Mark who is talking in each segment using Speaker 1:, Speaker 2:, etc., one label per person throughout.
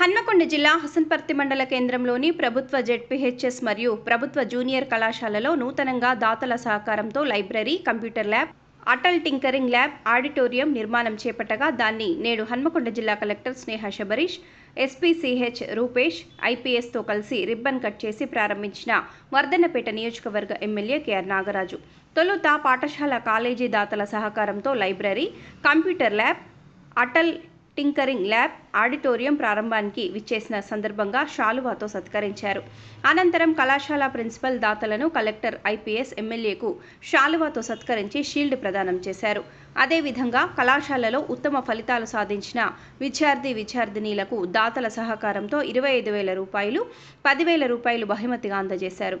Speaker 1: హన్మకొండ జిల్లా హసన్పర్తి మండల కేంద్రంలోని ప్రభుత్వ జెడ్పీహెచ్ఎస్ మరియు ప్రభుత్వ జూనియర్ కళాశాలలో నూతనంగా దాతల సహకారంతో library computer lab Atal tinkering lab auditorium నిర్మాణం చేపట్టగా దాన్ని నేడు హన్మకొండ జిల్లా collector Sneha Shabarish SP CH Rupesh ఐపీఎస్తో కలిసి రిబ్బన్ కట్ చేసి ప్రారంభించిన వర్ధన్నపేట నియోజకవర్గ ఎమ్మెల్యే కెఆర్ నాగరాజు. తొలుత పాఠశాల కాలేజీ దాతల సహకారంతో library computer lab Atal tinkering lab auditorium ప్రారంభానికి విచ్చేసిన సందర్భంగా శాలువాతో సత్కరించారు. అనంతరం కళాశాల ప్రిన్సిపల్ దాతలను కలెక్టర్ ఐపీఎస్ ఎమ్మెల్యేకు షాలువాతో సత్కరించి షీల్డ్ ప్రదానం చేశారు. అదేవిధంగా కళాశాలలో ఉత్తమ ఫలితాలు సాధించిన విద్యార్థి విద్యార్థినీలకు దాతల సహకారంతో ఇరవై ఐదు వేల రూపాయలు పదివేల రూపాయలు బహుమతిగా అందజేశారు.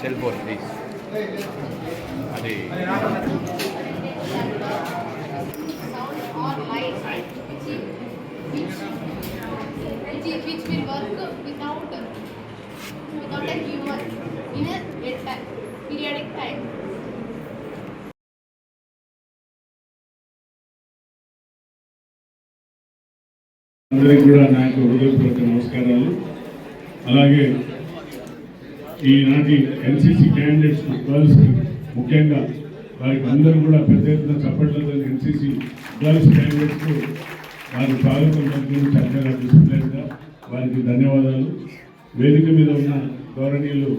Speaker 2: సెల్ ఫోన్ ప్లీజ్ అది
Speaker 3: అందరికీ కూడా నా యొక్క హృదయపూర్వక నమస్కారాలు. అలాగే ఈనాటి ఎన్సీసీ క్యాండిడేట్స్ గర్ల్స్ ముఖ్యంగా వారికి అందరూ కూడా పెద్ద ఎత్తున చప్పట్లతో ఎన్సీసీ గర్ల్స్ క్యాండిడేట్స్కు వారి స్వాగతం పలికిన చక్కగా డిసిప్లైన్గా వారికి ధన్యవాదాలు. వేదిక మీద ఉన్న గౌరవనీయులు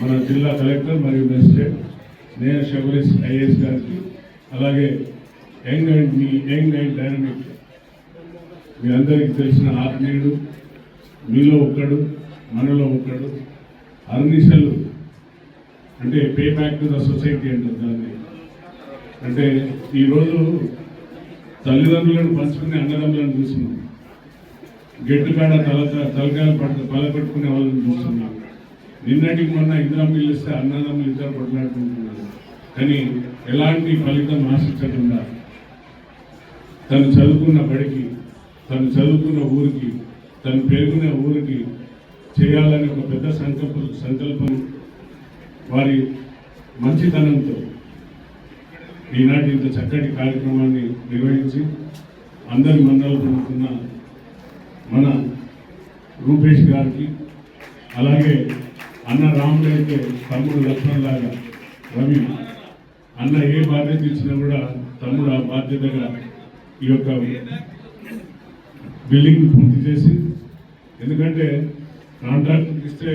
Speaker 3: మన జిల్లా కలెక్టర్ మరియు మెజిస్ట్రేట్ నేహ శబరీష్ ఐఏఎస్ గారికి అలాగే యంగ్ అండ్ మీ యంగ్ అండ్ డైనమిక్ మీ అందరికీ తెలిసిన ఆత్మీయుడు మీలో ఒక్కడు మనలో ఒక్కడు అర్నిషలు అంటే pay back to the society అంటారు దాన్ని. అంటే ఈరోజు తల్లిదండ్రులను పంచుకునే అన్నదమ్ములను చూస్తున్నాం. గెట్టు కాడ తల తలకాయలు పట్టు పలపెట్టుకునే వాళ్ళని చూస్తున్నాం. నిన్నటికి మొన్న ఇద్దరం ఇస్తే అన్నదమ్ములు ఇద్దరు కొట్లాడుకుంటున్నారు. కానీ ఎలాంటి ఫలితం ఆశించకుండా తను చదువుకున్న బడికి తను చదువుకున్న ఊరికి తను పెరుగున్న ఊరికి చేయాలని ఒక పెద్ద సంకల్ప సంకల్పం వారి మంచితనంతో ఈనాటి ఇంత చక్కటి కార్యక్రమాన్ని నిర్వహించి అందరి మండలు పొందుతున్న మన రూపేష్ గారికి అలాగే అన్న రాముడు అయితే తమ్ముడు లక్ష్మణ్ లాగా రవి అన్న ఏ బాధ్యత ఇచ్చినా కూడా తమ్ముడు ఆ బాధ్యతగా ఈ యొక్క బిల్లింగ్ పూర్తి చేసి ఎందుకంటే కాంట్రాక్ట్ ఇస్తే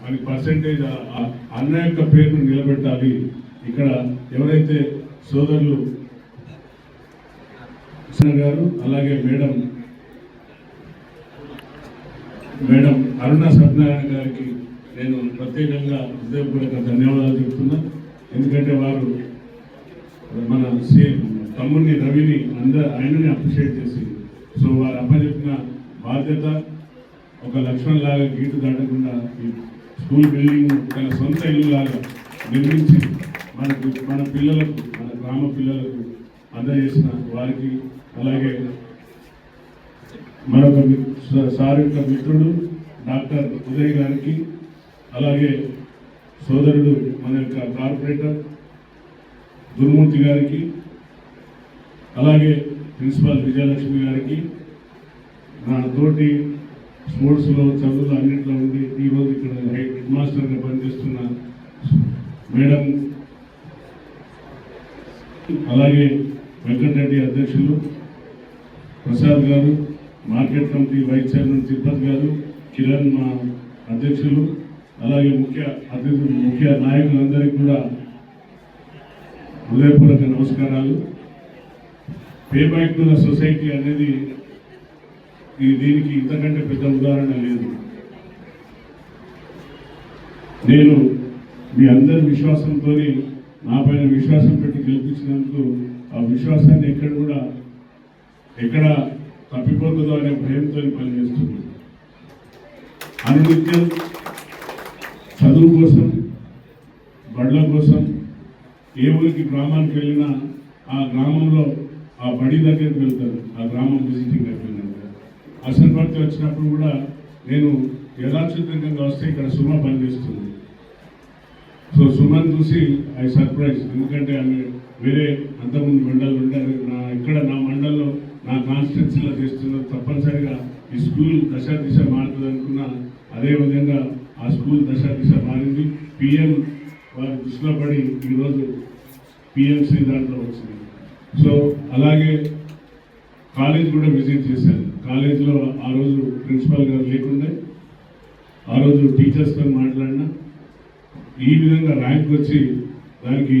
Speaker 3: మనకి పర్సంటేజ్ అన్న యొక్క పేరును నిలబెట్టాలి. ఇక్కడ ఎవరైతే సోదరులు గారు అలాగే మేడం మేడం అరుణ సత్యనారాయణ గారికి నేను ప్రత్యేకంగా హృదయపూర్వక ధన్యవాదాలు చెప్తున్నా. ఎందుకంటే వారు మన సీఎం తమ్ముడిని రవిని అందరు ఆయనని అప్రిషియేట్ చేసి సో వారు అప్పచెప్పిన బాధ్యత ఒక లక్ష్మణ్ లాగా గీటు దాటకుండా ఈ స్కూల్ బిల్డింగ్ తన సొంత ఇల్లు లాగా నిర్మించి మనకు మన పిల్లలకు మన గ్రామ పిల్లలకు అందజేసిన వారికి అలాగే మరొక సార్ యొక్క మిత్రుడు డాక్టర్ ఉదయ్ గారికి అలాగే సోదరుడు మన యొక్క కార్పొరేటర్ దుర్మూర్తి గారికి అలాగే ప్రిన్సిపాల్ విజయలక్ష్మి గారికి నా తోటి స్పోర్ట్స్లో చదువులు అన్నింటిలో ఉండి ఈరోజు ఇక్కడ హెడ్ మాస్టర్గా పనిచేస్తున్న మేడం అలాగే వెంకటరెడ్డి అధ్యక్షులు ప్రసాద్ గారు market committee vice chairman Tirupati గారు కిరణ్ మా అధ్యక్షులు అలాగే ముఖ్య అతిథులు ముఖ్య నాయకులందరికీ కూడా హృదయపూర్వక నమస్కారాలు. Pay back to the society అనేది ఈ దీనికి ఇంతకంటే పెద్ద ఉదాహరణ లేదు. నేను మీ అందరి విశ్వాసంతో నా పైన విశ్వాసం పెట్టి గెలిపించినందుకు ఆ విశ్వాసాన్ని ఎక్కడ కూడా ఎక్కడ తప్పిపోతుందో అనే భయంతో పనిచేస్తుంది అనునిత్యం చదువు కోసం బళ్ళ కోసం ఏ ఊరికి గ్రామానికి వెళ్ళినా ఆ గ్రామంలో ఆ బడి దగ్గరికి వెళ్తారు. ఆ గ్రామం విజిటింగ్ అయిపోయినాక అసన్పర్తి వచ్చినప్పుడు కూడా నేను యథాచితంగా వస్తే ఇక్కడ సుమ పనిచేస్తుంది. సో సుమన్ చూసి ఐ సర్ప్రైజ్. ఎందుకంటే ఆమె వేరే అంతకుముందు మండలు ఉంటారు నా ఇక్కడ నా మండల్లో నా కాన్స్టిట్యున్సీలో చేస్తున్న తప్పనిసరిగా ఈ స్కూల్ దశ దిశ మారుతుంది అదేవిధంగా ఆ స్కూల్ దశ దిశ మారింది. పిఎం వారి దృష్టిలో పడి ఈరోజు పిఎంసీ దాంట్లో వచ్చింది. సో అలాగే కాలేజ్ కూడా విజిట్ చేశాను కాలేజీలో ఆ రోజు ప్రిన్సిపాల్ గారు లేకుండే ఆ రోజు టీచర్స్తో మాట్లాడినా. ఈ విధంగా ర్యాంక్ వచ్చి దానికి